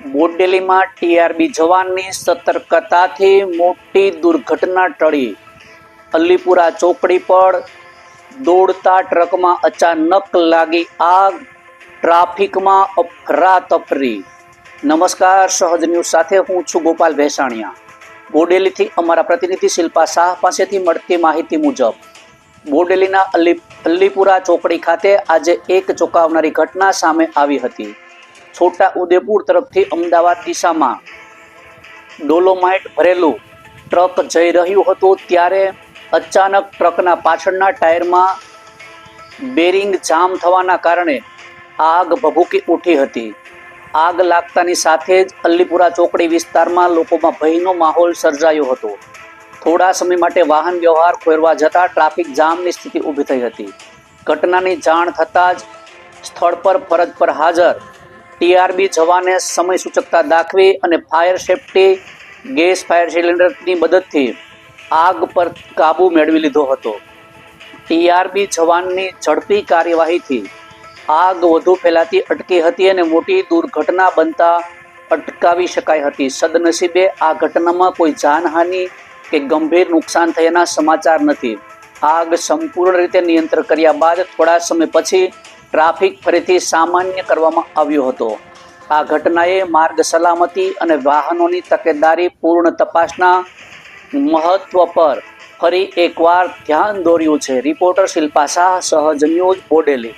બોડેલીમાં TRB જવાનની સતર્કતાથી મોટી દુર્ઘટના ટળી. અલીપુરા ચોકડી પર દોડતા ટ્રકમાં અચાનક લાગી આગ, ટ્રાફિકમાં અફરાતફરી નમસ્કાર, સહજ ન્યૂઝ સાથે હું છું ગોપાલ ભેસાણિયા. બોડેલીથી અમારા પ્રતિનિધિ શિલ્પા શાહ પાસેથી મળતી માહિતી મુજબ, બોડેલીના અલી અલ્લીપુરા ચોકડી ખાતે આજે એક ચોંકાવનારી ઘટના સામે આવી હતી. છોટા ઉદેપુર તરફથી અમદાવાદ દિશામાં ડોલોમાઇટ ભરેલું ટ્રક જઈ રહ્યું હતું ત્યારે અચાનક ટ્રકના પાછળના ટાયરમાં બેરિંગ જામ થવાના કારણે આગ ભભૂકી ઉઠી હતી. આગ લાગતાની સાથે જ અલ્લીપુરા ચોકડી વિસ્તારમાં લોકોમાં ભયનો માહોલ સર્જાયો હતો. થોડા સમય માટે વાહન વ્યવહાર ખોરવા જતાં ટ્રાફિક જામની સ્થિતિ ઊભી થઈ હતી. ઘટનાની જાણ થતાં જ સ્થળ પર ફરજ પર હાજર ટીઆરબી જવાને સમય સૂચકતા દાખવી અને ફાયર સેફટી, ગેસ ફાયર સિલિન્ડરની મદદથી આગ પર કાબૂ મેળવી લીધો હતો. ટીઆરબી જવાનની ઝડપી કાર્યવાહીથી આગ વધુ ફેલાતી અટકી હતી અને મોટી દુર્ઘટના બનતા અટકાવી શકાઈ હતી. સદનસીબે આ ઘટનામાં કોઈ જાનહાનિ કે ગંભીર નુકસાન થયાના સમાચાર નથી. આગ સંપૂર્ણ રીતે નિયંત્રણ કર્યા બાદ થોડા સમય પછી ટ્રાફિક ફરીથી સામાન્ય કરવામાં આવ્યો હતો. આ ઘટનાએ માર્ગ સલામતી અને વાહનોની તકેદારી પૂર્ણ તપાસના મહત્વ પર ફરી એકવાર ધ્યાન દોર્યું છે. રિપોર્ટર શિલ્પા શાહ, સહજ ન્યૂઝ, બોડેલી.